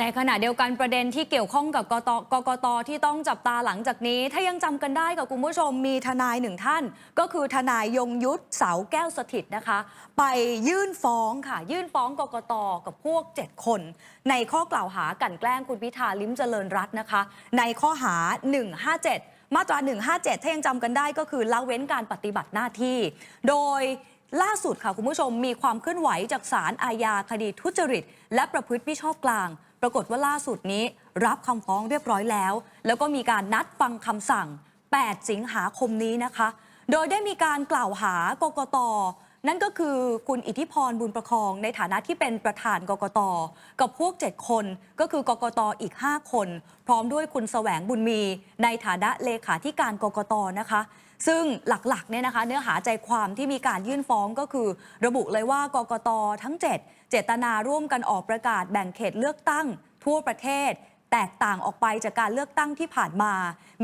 ในขณะเดียวกันประเด็นที่เกี่ยวข้องกับกตกกตที่ต้องจับตาหลังจากนี้ ถ้ายังจำกันได้กับคุณผู้ชมมีทนายหนึ่งท่าน ก็คือทนายยงยุทธเสาแก้วสถิตนะคะ ไปยื่นฟ้องค่ะ ยื่นฟ้องกกตกับพวก 7 คน ในข้อกล่าวหากันแกล้งคุณพิธาลิ้มเจริญรัตน์นะคะ ในข้อหา 157 มาตรา 157 ถ้ายังจำกันได้ก็คือละเว้นการปฏิบัติหน้าที่ โดยล่าสุดค่ะคุณผู้ชมมีความเคลื่อนไหวจากศาลอาญาคดีทุจริต และประพฤติมิชอบกลาง ปรากฏว่าล่าสุดนี้รับคำฟ้องเรียบร้อยแล้ว แล้วก็มีการนัดฟังคำสั่ง 8 สิงหาคมนี้นะคะ โดยได้มีการกล่าวหากกต นั่นก็คือคุณอิทธิพรบุญประคอง ในฐานะที่เป็นประธานกกต กับพวก 7 คน ก็คือกกตอีก 5 คน พร้อมด้วยคุณแสวงบุญมี ในฐานะเลขาธิการกกตนะคะ ซึ่งหลักๆเนี่ยนะคะ เนื้อหาใจความที่มีการยื่นฟ้องก็คือ ระบุเลยว่ากกตทั้ง 7 เจตนาร่วมกันออกประกาศแบ่งเขตเลือกตั้ง ทั่วประเทศ แตกต่างออกไปจากการเลือกตั้งที่ผ่านมา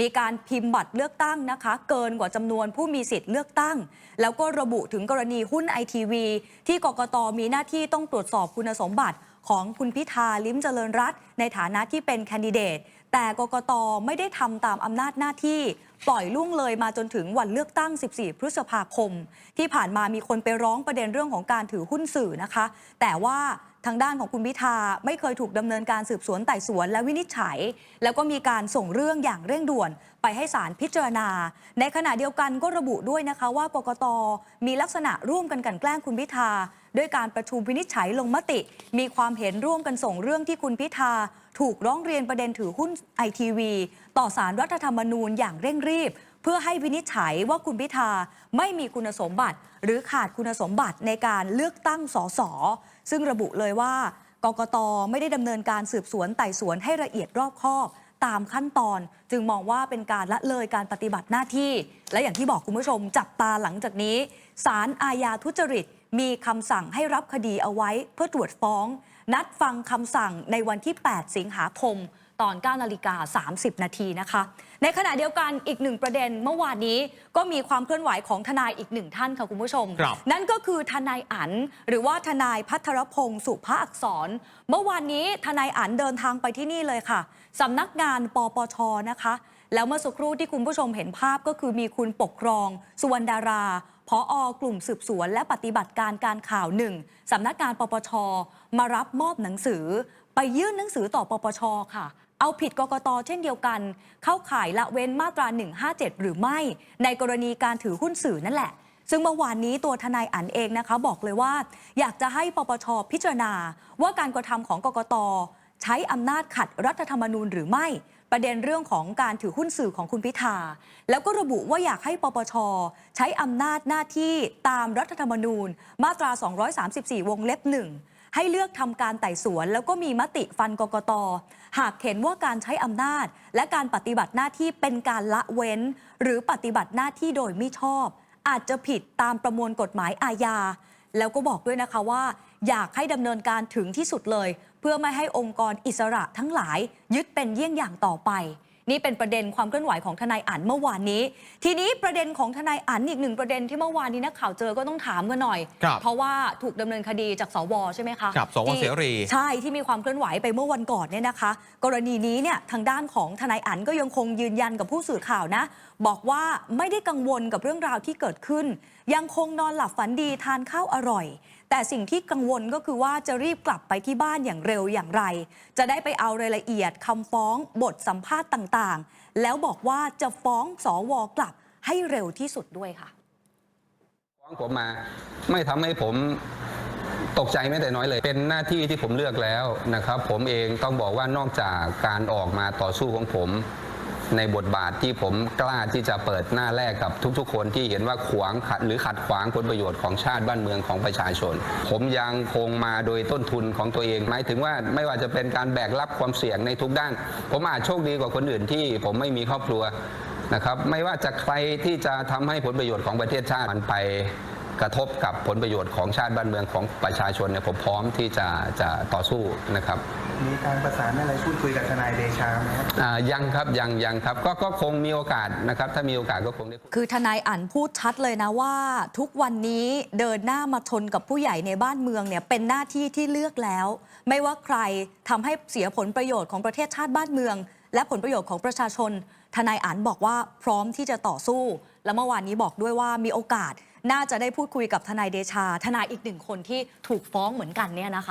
มีการพิมพ์บัตรเลือกตั้งนะคะ เกินกว่าจำนวนผู้มีสิทธิ์เลือกตั้ง แล้วก็ระบุถึงกรณีหุ้นไอทีวีที่กกตมีหน้าที่ต้องตรวจสอบคุณสมบัติของคุณพิธาลิ้มเจริญรัตน์ในฐานะที่เป็นแคนดิเดต แต่กกตไม่ได้ทำตามอำนาจหน้าที่ ปล่อยล่วงเลยมาจนถึงวันเลือกตั้ง 14 พฤษภาคม ที่ผ่านมามีคนไปร้องประเด็นเรื่องของการถือหุ้นสื่อนะคะ แต่ว่า ทางด้านของคุณพิธาไม่เคยถูกดำเนินการสืบสวนไต่สวนและวินิจฉัย แล้วก็มีการส่งเรื่องอย่างเร่งด่วนไปให้ศาลพิจารณา ในขณะเดียวกันก็ระบุด้วยนะคะว่ากกตมีลักษณะร่วมกันกันแกล้งคุณพิธาด้วยการประชุมวินิจฉัยลงมติ มีความเห็นร่วมกันส่งเรื่องที่คุณพิธา ถูกร้องเรียนประเด็นถือหุ้นไอทีวีต่อสารรัฐธรรมนูญอย่างเร่งรีบ เพื่อให้วินิจฉัยว่าคุณพิธาไม่มีคุณสมบัติ หรือขาดคุณสมบัติในการเลือกตั้งสส ซึ่งระบุเลยว่ากกตไม่ได้ดำเนินการสืบสวนไต่สวนให้ละเอียดรอบคอบตามขั้นตอน จึงมองว่าเป็นการละเลยการปฏิบัติหน้าที่ และอย่างที่บอกคุณผู้ชม จับตาหลังจากนี้ศาลอาญาทุจริต มีคำสั่งให้รับคดีเอาไว้เพื่อตรวจฟ้อง นัดฟังคำสั่งในวันที่ 8 สิงหาคม ตอน9นาฬิกา30 นาทีนะคะ ในขณะเดียวกันอีกหนึ่งประเด็นเมื่อวานนี้ก็มีความเคลื่อนไหวของทนายอีกหนึ่งท่านค่ะคุณผู้ชมครับนั่นก็คือทนายอันหรือว่าทนายพัทรพงศ์สุภาอักษร เมื่อวานนี้ทนายอันเดินทางไปที่นี่เลยค่ะสำนักงานปปชนะคะแล้วเมื่อสักครู่ที่คุณผู้ชมเห็นภาพก็คือมีคุณปกครอง สุวรรณดาราพออกลุ่มสืบสวน และปฏิบัติการการข่าวหนึ่งสำนักงานปปชมารับมอบหนังสือไป ยื่นหนังสือต่อปปชค่ะ เอาผิดกกตเช่นเดียวกัน เข้าข่ายละเว้นมาตรา 157 หรือไม่ ในกรณีการถือหุ้นสื่อนั่นแหละ ซึ่งเมื่อวานนี้ตัวทนายอันเองนะคะ บอกเลยว่า อยากจะให้ปปชพิจารณา ว่าการกระทำของกกตใช้อำนาจขัดรัฐธรรมนูญหรือไม่ประเด็นเรื่องของการถือหุ้นสื่อของคุณพิธา แล้วก็ระบุว่าอยากให้ปปช ใช้อำนาจหน้าที่ตามรัฐธรรมนูญ มาตรา 234 วงเล็บหนึ่ง ให้เลือกทำการไต่สวน แล้วก็มีมติฟันกกต หากเห็นว่าการใช้อำนาจ และการปฏิบัติหน้าที่เป็นการละเว้น หรือปฏิบัติหน้าที่โดยไม่ชอบ อาจจะผิดตามประมวลกฎหมายอาญาแล้วก็บอกด้วยนะคะว่า อยากให้ดำเนินการถึงที่สุดเลย เพื่อไม่ให้องค์กรอิสระทั้งหลาย ยึดเป็นเยี่ยงอย่างต่อไป นี่เป็นประเด็นความเคลื่อนไหวของทนายอันเมื่อวานนี้ ทีนี้ประเด็นของทนายอันอีกหนึ่งประเด็นที่เมื่อวานนี้นักข่าวเจอก็ต้องถามกันหน่อยครับเพราะว่าถูกดำเนินคดีจากสวใช่ไหมคะครับสวที่เสรีใช่ที่มีความเคลื่อนไหวไปเมื่อวันก่อนเนี่ยนะคะ กรณีนี้เนี่ยทางด้านของทนายอันก็ยังคงยืนยันกับผู้สื่อข่าวนะ บอกว่าไม่ได้กังวลกับเรื่องราวที่เกิดขึ้น ยังคงนอนหลับฝันดีทานข้าวอร่อย แต่สิ่งที่กังวลก็คือว่าจะรีบกลับไปที่บ้านอย่างเร็วอย่างไร จะได้ไปเอารายละเอียดคำฟ้องบทสัมภาษณ์ต่างๆ แล้วบอกว่าจะฟ้องสวกลับให้เร็วที่สุดด้วยค่ะ ฟ้องผมมาไม่ทำให้ผมตกใจแม้แต่น้อยเลย เป็นหน้าที่ที่ผมเลือกแล้วนะครับ ผมเองต้องบอกว่านอกจากการออกมาต่อสู้ของผม ในบทบาทที่ผมกล้าที่จะเปิดหน้าแรกกับทุกๆ คนที่เห็นว่าขวางขัดหรือขัดขวางผลประโยชน์ของชาติบ้านเมืองของประชาชน ผมยังคงมาโดยต้นทุนของตัวเอง หมายถึงว่าไม่ว่าจะเป็นการแบกรับความเสี่ยงในทุกด้าน ผมอาจโชคดีกว่าคนอื่นที่ผมไม่มีครอบครัวนะครับไม่ว่าจะใครที่จะทำให้ผลประโยชน์ของประเทศชาติมันไป กระทบกับผลประโยชน์ของชาติบ้านเมืองของประชาชนเนี่ยผมพร้อมที่จะจะต่อสู้นะครับ มีการประสานอะไรพูดคุยกับทนายเดชาไหมครับอ่ายังครับยังยังครับก็ก็คงมีโอกาสนะครับ ถ้ามีโอกาสก็คงได้พูดคือทนายอั๋นพูดชัดเลยนะว่า ทุกวันนี้เดินหน้ามาชนกับผู้ใหญ่ในบ้านเมืองเนี่ยเป็นหน้าที่ที่เลือกแล้ว ไม่ว่าใครทำให้เสียผลประโยชน์ของประเทศชาติบ้านเมือง และผลประโยชน์ของประชาชน ทนายอั๋นบอกว่าพร้อมที่จะต่อสู้ และเมื่อวานนี้บอกด้วยว่ามีโอกาส น่าจะได้พูดคุยกับทนายเดชา ทนายอีกหนึ่งคนที่ถูกฟ้องเหมือนกันเนี่ยนะคะ